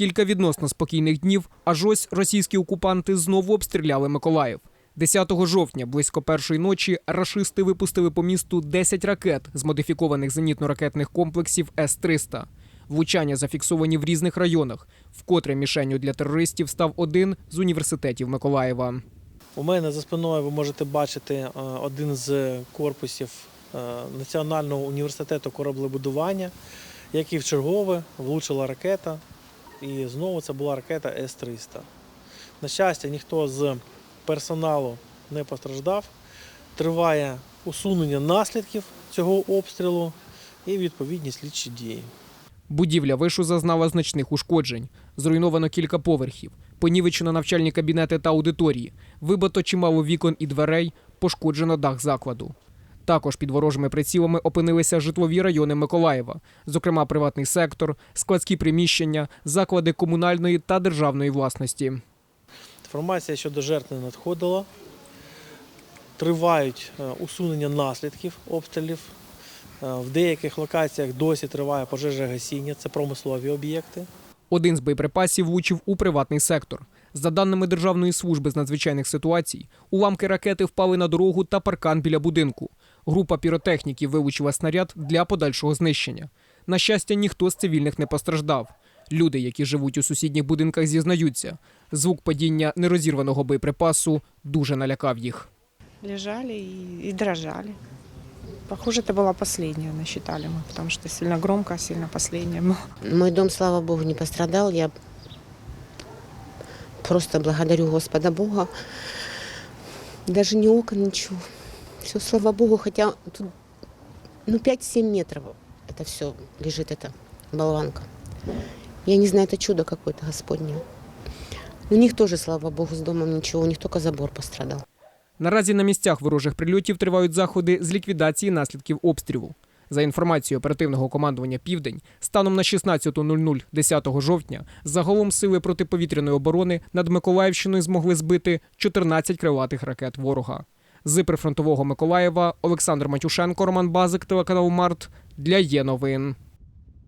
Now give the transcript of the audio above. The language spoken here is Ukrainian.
Кілька відносно спокійних днів, аж ось російські окупанти знову обстріляли Миколаїв. 10 жовтня, близько першої ночі, рашисти випустили по місту 10 ракет з модифікованих зенітно-ракетних комплексів С-300. Влучання зафіксовані в різних районах. Вкотре мішенню для терористів став один з університетів Миколаєва. У мене за спиною ви можете бачити е, один з корпусів е, Національного університету кораблебудування, який в чергове влучила ракета. І знову це була ракета С-300. На щастя, ніхто з персоналу не постраждав. Триває усунення наслідків цього обстрілу і відповідні слідчі дії. Будівля вишу зазнала значних ушкоджень. Зруйновано кілька поверхів, понівечено навчальні кабінети та аудиторії, вибито чимало вікон і дверей, пошкоджено дах закладу. Також під ворожими прицілами опинилися житлові райони Миколаєва, зокрема приватний сектор, складські приміщення, заклади комунальної та державної власності. Інформація щодо жертв не надходила. Тривають е, усунення наслідків обстрілів. Е, В деяких локаціях досі триває пожежа гасіння, це промислові об'єкти. Один з боєприпасів влучив у приватний сектор. За даними Державної служби з надзвичайних ситуацій, уламки ракети впали на дорогу та паркан біля будинку. Група піротехніків вилучила снаряд для подальшого знищення. На щастя, ніхто з цивільних не постраждав. Люди, які живуть у сусідніх будинках, зізнаються. Звук падіння нерозірваного боєприпасу дуже налякав їх. лежали и, и дрожали. Похоже, это была последняя, насчитали мы, потому что сильно громко, сильно последняя была. Мой дом, слава богу, не пострадал. Я просто благодарю Господа Бога. Даже не окон, ничего. Все, слава богу, хотя тут ну, 5-7 метров это все лежит, эта болванка. Я не знаю, это чудо какое-то Господне. У них тоже, слава богу, с домом ничего, у них только забор пострадал. Наразі на місцях ворожих прильотів тривають заходи з ліквідації наслідків обстрілу. За інформацією оперативного командування Південь, станом на 16.00 10 жовтня загалом сили протиповітряної оборони над Миколаївщиною змогли збити 14 крилатих ракет ворога. З прифронтового Миколаєва Олександр Матюшенко, Роман Базик, телеканал Март для є новин.